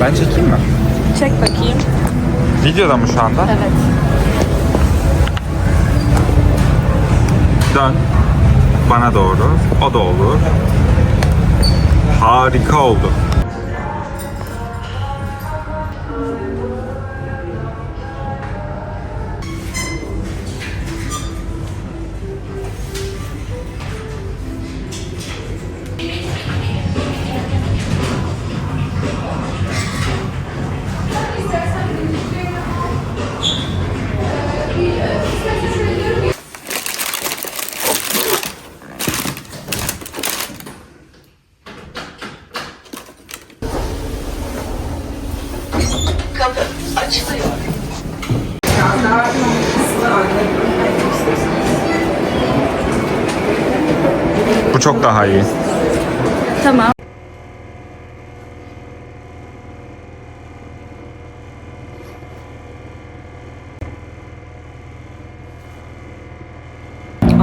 Ben çekeyim mi? Çek bakayım. Videoda mı şu anda? Evet. Dön. Bana doğru. O da olur. Harika oldu. Çok daha iyi. Tamam.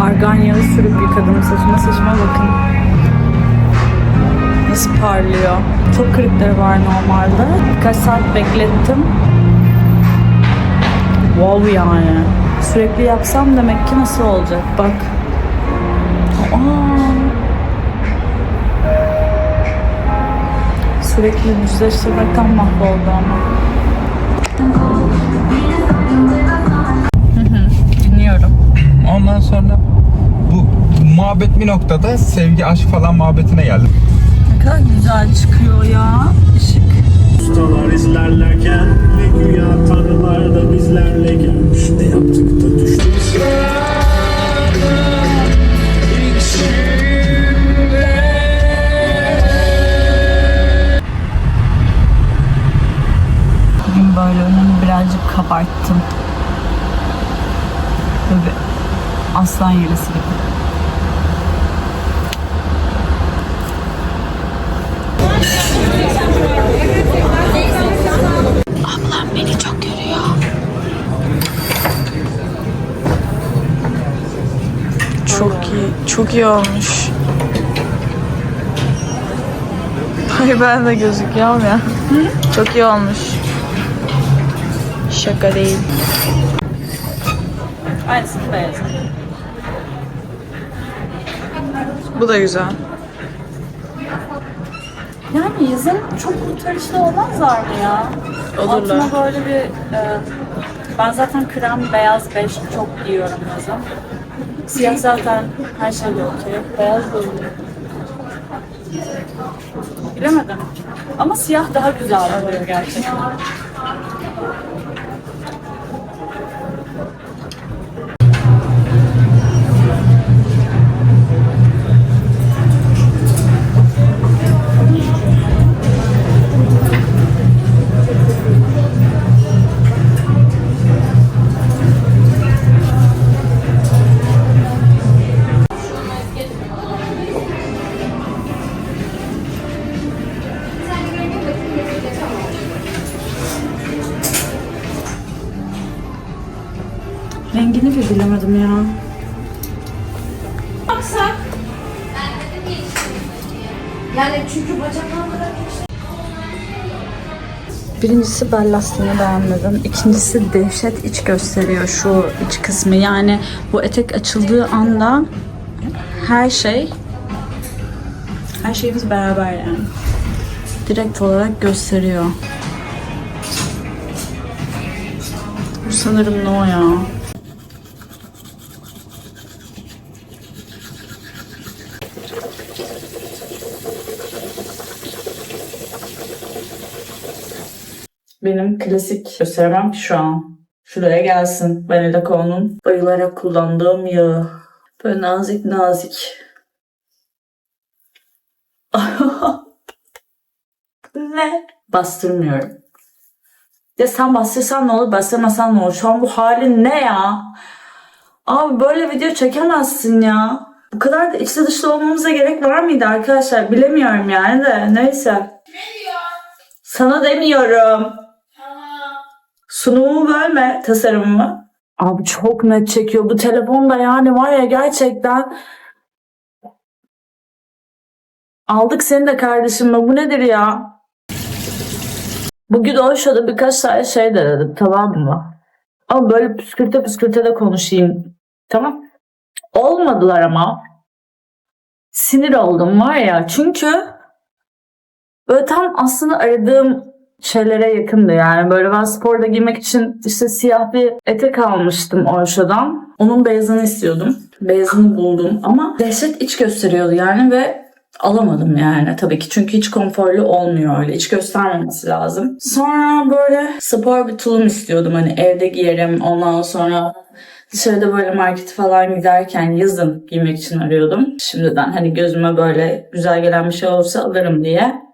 Argan yağı sürüp yıkadım saçıma saçıma bakın. Nasıl parlıyor. Çok kırıkları var normalde. Birkaç saat beklettim. Wow yani. Sürekli yapsam demek ki nasıl olacak bak. Aa. Sürekli yüzleştirmekten mahvoldu ama. Hı hı, Dinliyorum. Ondan sonra bu muhabbet bir noktada sevgi, aşk falan muhabbetine geldim. Ne kadar güzel çıkıyor ya ışık. Ustalar izlerlerken ve güya tanrılar da bizlerle gelmiş Ne yaptık da düştük Böyle bir aslan yelesi gibi. Ablam beni çok görüyor. Çok iyi, çok iyi olmuş. Hayır ben de gözüküyorum ya. Çok iyi olmuş. Şaka değil. Aynısını yazın. Bu da güzel. Yani yazın çok kurtarışlı olmazlar mı ya? Olurlar. Altına böyle bir... e, ben zaten krem, beyaz, beş çok giyiyorum yazın. Siyah zaten her şeyde okey. Beyaz da olur. Bilemedim. Ama siyah daha güzel oluyor gerçekten. Birincisi bel lastiğini beğenmedim. İkincisi dehşet iç gösteriyor şu iç kısmı. Yani bu etek açıldığı anda her şey her şeyimiz beraber yani. Direkt olarak gösteriyor. Bu sanırım ne o ya? Benim klasik gösteremem ki şu an. Şuraya gelsin. Co'nun bayılarak kullandığım yağı. Böyle nazik nazik. ne? Bastırmıyorum. Ya sen bastırsan ne olur, bastırmasan ne olur? Şu an bu halin ne ya? Abi böyle video çekemezsin ya. Bu kadar da içli dışlı olmamıza gerek var mıydı arkadaşlar? Bilemiyorum yani de. Neyse. Sana demiyorum. Sunumumu bölme tasarımımı. Abi çok net çekiyor. Bu telefonda yani var ya gerçekten aldık seni de kardeşim. Bu nedir ya? Bugün o şurada birkaç tane şey denedim tamam mı? Ama böyle püskürte püskürte de konuşayım. Tamam. Olmadılar ama. Sinir oldum var ya. Çünkü böyle tam aslında aradığım şeylere yakındı yani. Böyle ben sporda giymek için işte siyah bir etek almıştım Orşa'dan. Onun beyazını istiyordum. Beyazını buldum ama dehşet iç gösteriyordu yani ve alamadım yani tabii ki çünkü hiç konforlu olmuyor öyle. İç göstermemesi lazım. Sonra böyle spor bir tulum istiyordum hani evde giyerim ondan sonra dışarıda böyle market falan giderken yazın giymek için arıyordum. Şimdiden hani gözüme böyle güzel gelen bir şey olursa alırım diye.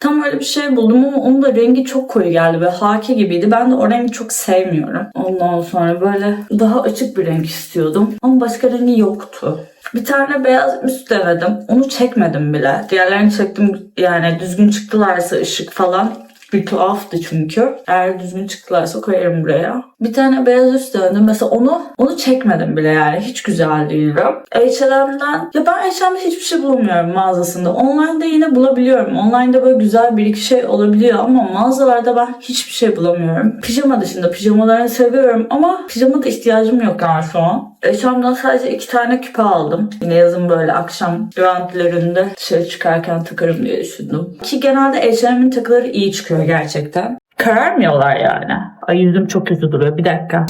Tam öyle bir şey buldum ama onun da rengi çok koyu geldi ve haki gibiydi. Ben de o rengi çok sevmiyorum. Ondan sonra böyle daha açık bir renk istiyordum. Ama başka rengi yoktu. Bir tane beyaz üst denedim. Onu çekmedim bile. Diğerlerini çektim yani düzgün çıktılarsa ışık falan. Bir tuhaftı çünkü. Eğer düzgün çıktılarsa koyarım buraya. Bir tane beyaz üst denedim. Mesela onu onu çekmedim bile yani. Hiç güzel değildi. H&M'den ya ben H&M'de hiçbir şey bulamıyorum mağazasında. Online'da yine bulabiliyorum. Online'da böyle güzel bir iki şey olabiliyor ama mağazalarda ben hiçbir şey bulamıyorum. Pijama dışında pijamalarını seviyorum ama pijama da ihtiyacım yok yani şu an. H&M'den sadece iki tane küpe aldım. Yine yazın böyle akşam röntlerinde dışarı çıkarken takarım diye düşündüm. Ki genelde H&M'in takıları iyi çıkıyor gerçekten. Kararmıyorlar yani. Ay yüzüm çok kötü duruyor. Bir dakika.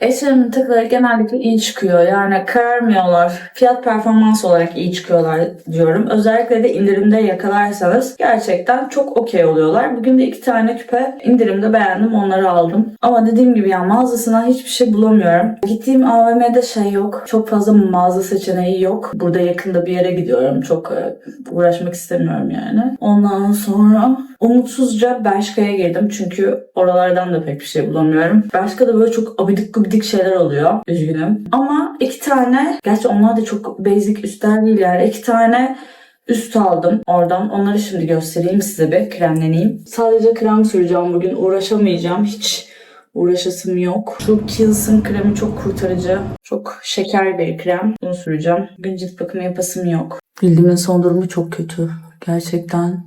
H&M'in takıları genellikle iyi çıkıyor. Yani kararmıyorlar. Fiyat performans olarak iyi çıkıyorlar diyorum. Özellikle de indirimde yakalarsanız gerçekten çok okey oluyorlar. Bugün de iki tane küpe indirimde beğendim. Onları aldım. Ama dediğim gibi yani mağazasından hiçbir şey bulamıyorum. Gittiğim AVM'de şey yok. Çok fazla mağaza seçeneği yok. Burada yakında bir yere gidiyorum. Çok e, uğraşmak istemiyorum yani. Ondan sonra umutsuzca Bershka'ya girdim. Çünkü oralardan da pek bir şey bulamıyorum. Bershka'da böyle çok abidik gubidik şeyler oluyor. Üzgünüm. Ama iki tane, gerçi onlar da çok basic üstler değil yani. iki tane üst aldım oradan. Onları şimdi göstereyim size bir kremleneyim. Sadece krem süreceğim bugün. Uğraşamayacağım. Hiç uğraşasım yok. Şu Kiehl's'ın kremi çok kurtarıcı. Çok şeker bir krem. Bunu süreceğim. Bugün cilt bakımı yapasım yok. Bildiğimin son durumu çok kötü. Gerçekten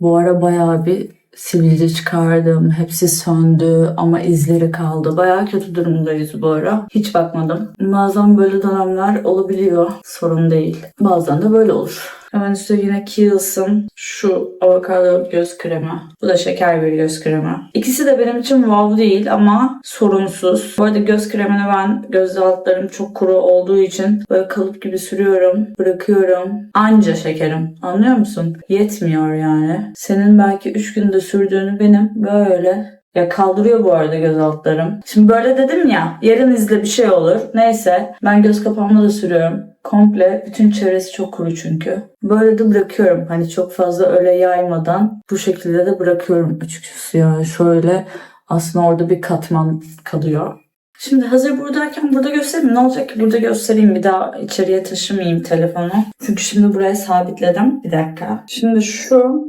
bu ara bayağı bir sivilce çıkardım. Hepsi söndü ama izleri kaldı. Bayağı kötü durumdayız bu ara. Hiç bakmadım. Bazen böyle dönemler olabiliyor. Sorun değil. Bazen de böyle olur. Hemen üstte yine Kiehl's'ın şu avokado göz kremi. Bu da şeker bir göz kremi. İkisi de benim için wow değil ama sorunsuz. Bu arada göz kremini ben göz altlarım çok kuru olduğu için böyle kalıp gibi sürüyorum. Bırakıyorum. Anca şekerim. Anlıyor musun? Yetmiyor yani. Senin belki 3 günde sürdüğünü benim böyle ya kaldırıyor bu arada göz altlarım. Şimdi böyle dedim ya yarın izle bir şey olur. Neyse ben göz kapağımı da sürüyorum. Komple bütün çevresi çok kuru çünkü. Böyle de bırakıyorum. Hani çok fazla öyle yaymadan bu şekilde de bırakıyorum açıkçası. Yani şöyle aslında orada bir katman kalıyor. Şimdi hazır buradayken burada göstereyim. Ne olacak ki burada göstereyim. Bir daha içeriye taşımayayım telefonu. Çünkü şimdi buraya sabitledim. Bir dakika. Şimdi şu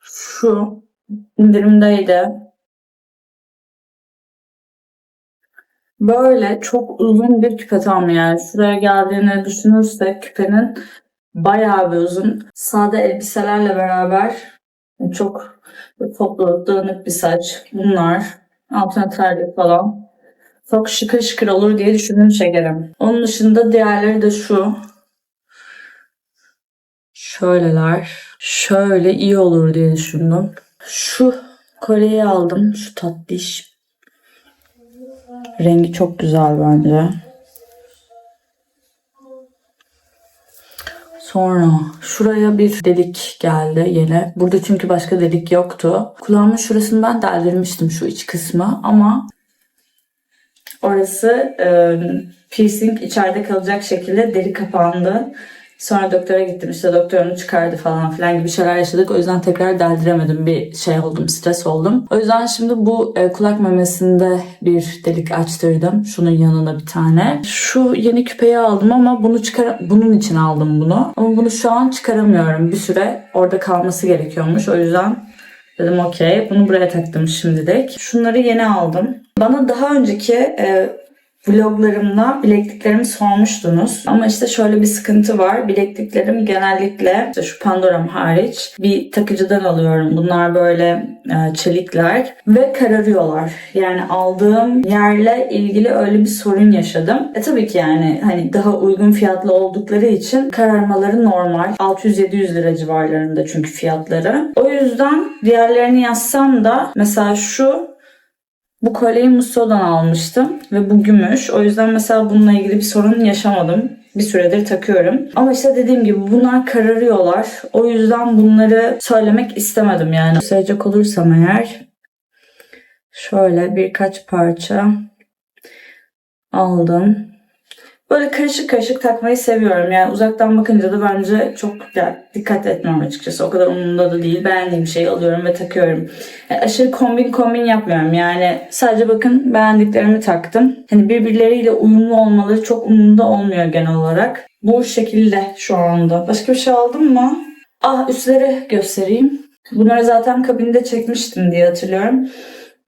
şu indirimdeydi. Böyle çok uzun bir küpe tam yani. Şuraya geldiğini düşünürsek küpenin bayağı bir uzun. Sade elbiselerle beraber çok toplu, dağınık bir saç. Bunlar. Altına terlik falan. Çok şıkır şıkır olur diye düşündüm şekerim. Onun dışında diğerleri de şu. Şöyleler. Şöyle iyi olur diye düşündüm. Şu kolyeyi aldım. Şu tatlış. Rengi çok güzel bence. Sonra şuraya bir delik geldi yine. Burada çünkü başka delik yoktu. Kulağımın şurasını ben deldirmiştim şu iç kısmı ama orası e, piercing içeride kalacak şekilde deri kapandı. Sonra doktora gittim işte doktor onu çıkardı falan filan gibi şeyler yaşadık. O yüzden tekrar deldiremedim. Bir şey oldum, stres oldum. O yüzden şimdi bu e, kulak memesinde bir delik açtırdım. Şunun yanına bir tane. Şu yeni küpeyi aldım ama bunu çıkar bunun için aldım bunu. Ama bunu şu an çıkaramıyorum. Bir süre orada kalması gerekiyormuş. O yüzden Dedim okey. Bunu buraya taktım şimdilik. Şunları yeni aldım. Bana daha önceki e, vloglarımda bilekliklerimi sormuştunuz. Ama işte şöyle bir sıkıntı var. Bilekliklerim genellikle işte şu Pandora'm hariç bir takıcıdan alıyorum. Bunlar böyle e, çelikler ve kararıyorlar. Yani aldığım yerle ilgili öyle bir sorun yaşadım. E tabii ki yani hani daha uygun fiyatlı oldukları için kararmaları normal. 600-700 lira civarlarında çünkü fiyatları. O yüzden diğerlerini yazsam da mesela şu bu kolyeyi Musso'dan almıştım ve bu gümüş. O yüzden mesela bununla ilgili bir sorun yaşamadım. Bir süredir takıyorum. Ama işte dediğim gibi bunlar kararıyorlar. O yüzden bunları söylemek istemedim yani. Söyleyecek olursam eğer şöyle birkaç parça aldım. Böyle karışık karışık takmayı seviyorum. Yani uzaktan bakınca da bence çok dikkat etmiyorum açıkçası. O kadar umurumda da değil. Beğendiğim şeyi alıyorum ve takıyorum. Yani aşırı kombin kombin yapmıyorum. Yani sadece bakın beğendiklerimi taktım. Hani birbirleriyle uyumlu olmaları çok umurumda olmuyor genel olarak. Bu şekilde şu anda. Başka bir şey aldım mı? Ah üstleri göstereyim. Bunları zaten kabinde çekmiştim diye hatırlıyorum.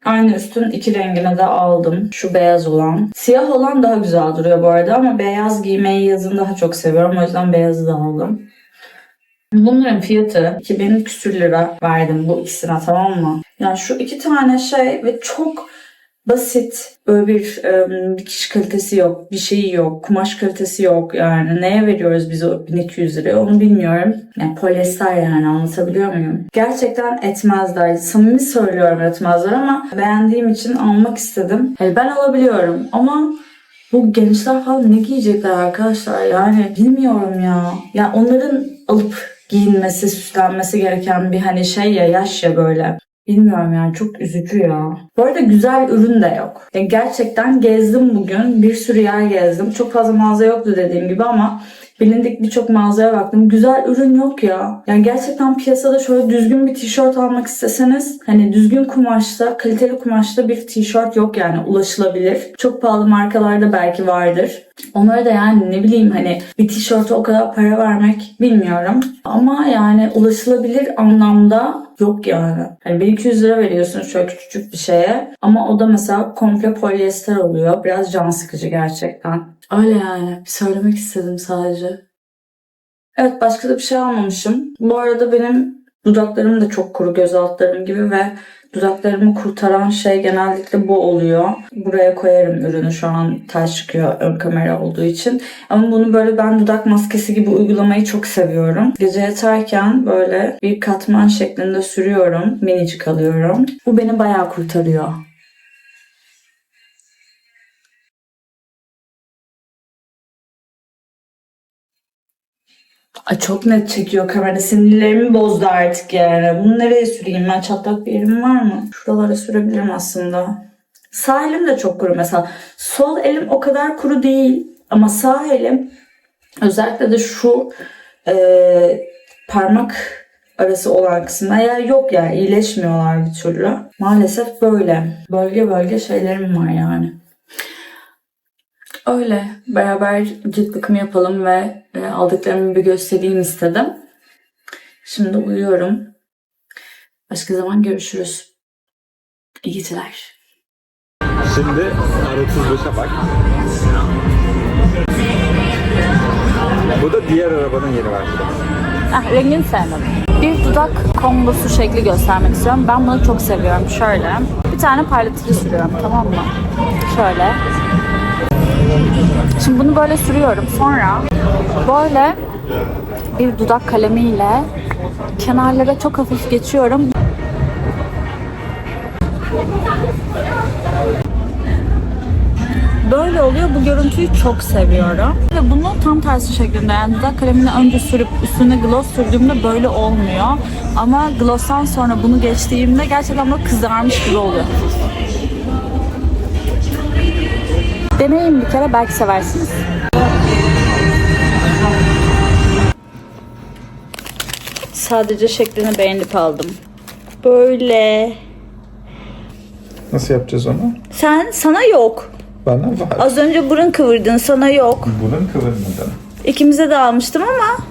Aynı üstün iki rengine de aldım. Şu beyaz olan. Siyah olan daha güzel duruyor bu arada ama beyaz giymeyi yazın daha çok seviyorum. O yüzden beyazı da aldım. Bunların fiyatı 2000 küsür lira verdim bu ikisine tamam mı? Yani şu iki tane şey ve çok basit böyle bir e, dikiş kalitesi yok, bir şeyi yok, kumaş kalitesi yok yani neye veriyoruz biz o 1200 liraya onu bilmiyorum. Yani polyester yani anlatabiliyor muyum? Gerçekten etmezler. Samimi söylüyorum etmezler ama beğendiğim için almak istedim. Yani ben alabiliyorum ama bu gençler falan ne giyecekler arkadaşlar yani bilmiyorum ya. Yani onların alıp giyinmesi, süslenmesi gereken bir hani şey ya yaş ya böyle. Bilmiyorum yani çok üzücü ya. Bu arada güzel ürün de yok. Yani gerçekten gezdim bugün. Bir sürü yer gezdim. Çok fazla mağaza yoktu dediğim gibi ama bilindik birçok mağazaya baktım. Güzel ürün yok ya. Yani gerçekten piyasada şöyle düzgün bir tişört almak isteseniz hani düzgün kumaşta, kaliteli kumaşta bir tişört yok yani ulaşılabilir. Çok pahalı markalarda belki vardır. Onlara da yani ne bileyim hani bir tişörte o kadar para vermek bilmiyorum. Ama yani ulaşılabilir anlamda yok yani. Hani 1200 lira veriyorsun şöyle küçücük bir şeye. Ama o da mesela komple polyester oluyor. Biraz can sıkıcı gerçekten. Öyle yani. Bir söylemek istedim sadece. Evet başka da bir şey almamışım. Bu arada benim dudaklarım da çok kuru göz altlarım gibi ve dudaklarımı kurtaran şey genellikle bu oluyor. Buraya koyarım ürünü şu an ters çıkıyor ön kamera olduğu için. Ama bunu böyle ben dudak maskesi gibi uygulamayı çok seviyorum. Gece yatarken böyle bir katman şeklinde sürüyorum. Minicik alıyorum. Bu beni bayağı kurtarıyor. Ay çok net çekiyor kamera. Sinirlerimi bozdu artık yani. Bunu nereye süreyim ben? Çatlak bir yerim var mı? Şuralara sürebilirim aslında. Sağ elim de çok kuru mesela. Sol elim o kadar kuru değil. Ama sağ elim özellikle de şu e, parmak arası olan kısımda yer yok yani iyileşmiyorlar bir türlü. Maalesef böyle. Bölge bölge şeylerim var yani. Öyle. Beraber cilt bakımı yapalım ve e, aldıklarımı bir göstereyim istedim. Şimdi uyuyorum. Başka zaman görüşürüz. İyi geceler. Şimdi R35'e bak. Bu da diğer arabanın yeni versiyonu. Ah, rengini sevmedim. Bir dudak kombosu şekli göstermek istiyorum. Ben bunu çok seviyorum. Şöyle. Bir tane parlatıcı sürüyorum tamam mı? Şöyle. Şimdi bunu böyle sürüyorum. Sonra böyle bir dudak kalemiyle kenarlara çok hafif geçiyorum. Böyle oluyor. Bu görüntüyü çok seviyorum. Ve bunu tam tersi şeklinde yani dudak kalemini önce sürüp üstüne gloss sürdüğümde böyle olmuyor. Ama gloss'tan sonra bunu geçtiğimde gerçekten böyle kızarmış gibi oluyor. Deneyin bir kere belki seversiniz. Sadece şeklini beğenip aldım. Böyle. Nasıl yapacağız onu? Sen sana yok. Bana var. Az önce burun kıvırdın sana yok. Bunun kıvırmadan. İkimize de almıştım ama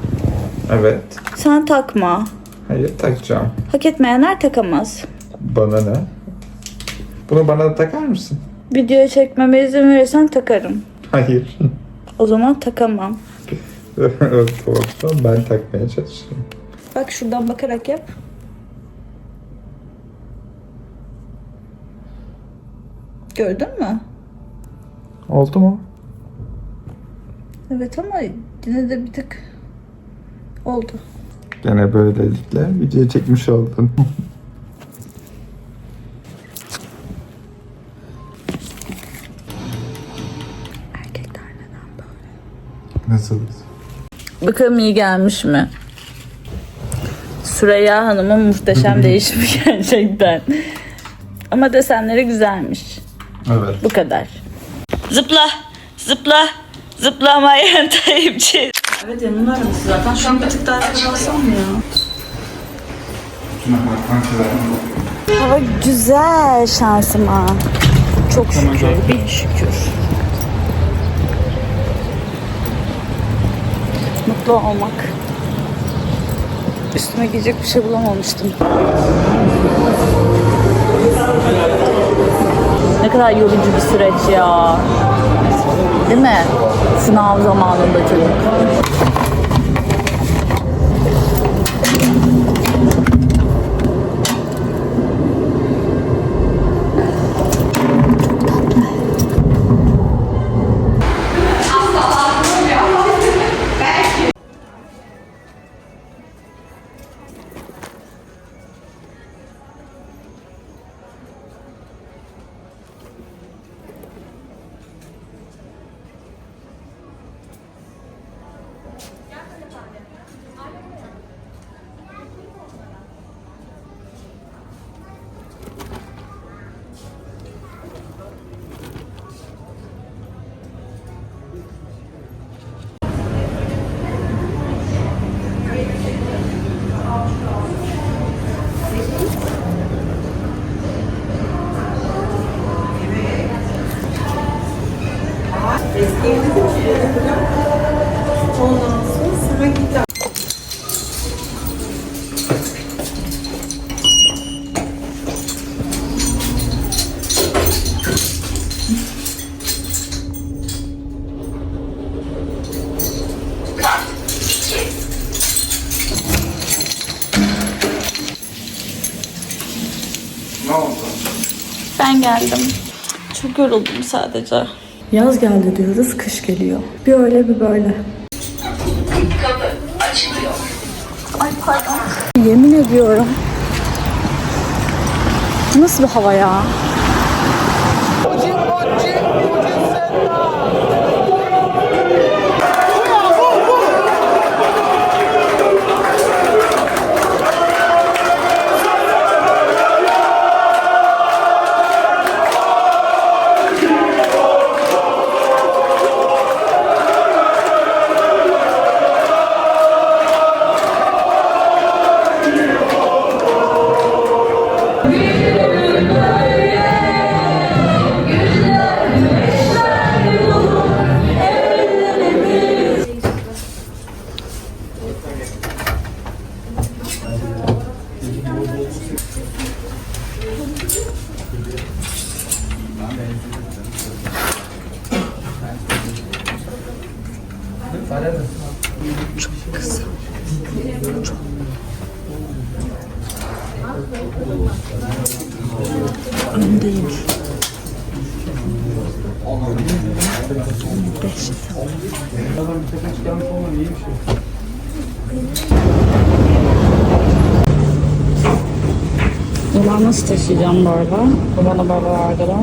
Evet. sen takma. Hayır takacağım. Hak etmeyenler takamaz. Bana ne? Bunu bana da takar mısın? Videoya çekmeme izin verirsen takarım. Hayır. O zaman takamam. tamam ben takmaya çalışırım. Bak şuradan bakarak yap. Gördün mü? Oldu mu? Evet ama yine de bir tık oldu. Gene böylelikle video çekmiş oldun. böyle? Nasıl? Bakalım iyi gelmiş mi? Süreyya Hanım'ın muhteşem değişimi gerçekten. Ama desenleri güzelmiş. Evet. Bu kadar. Zıpla, zıpla, zıplamayan Tayyipçi. Evet yanımın araması zaten. Şu an bir tık daha kalsam ya. Hava güzel şansıma. Çok şükür, bin şükür. Mutlu olmak. Üstüme giyecek bir şey bulamamıştım. Ne kadar yorucu bir süreç ya. Değil mi? Sınav zamanındaki. Ne Ben geldim. Çok yoruldum sadece. Yaz geldi diyoruz, kış geliyor. Bir öyle bir böyle. Kapı açılıyor. Ay pardon. Yemin ediyorum. Nasıl bir hava ya? Öndeyim. Dehşet. Ulan nasıl taşıyacağım? Bu bana böyle verdiler.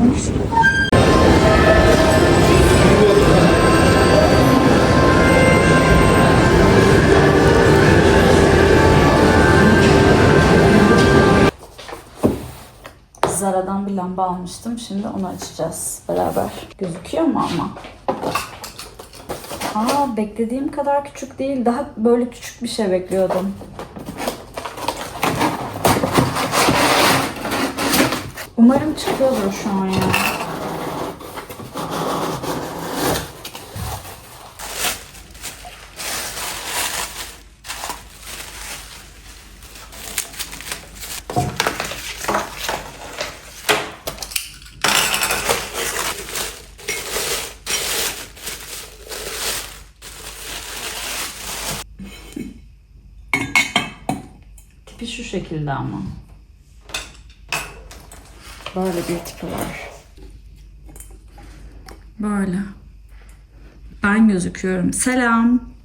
Bir lamba almıştım. Şimdi onu açacağız beraber. Gözüküyor mu ama? Aa beklediğim kadar küçük değil. Daha böyle küçük bir şey bekliyordum. Umarım çıkıyordur şu an ya. Şekilde ama. Böyle bir tipi var. Böyle. Ben gözüküyorum. Selam.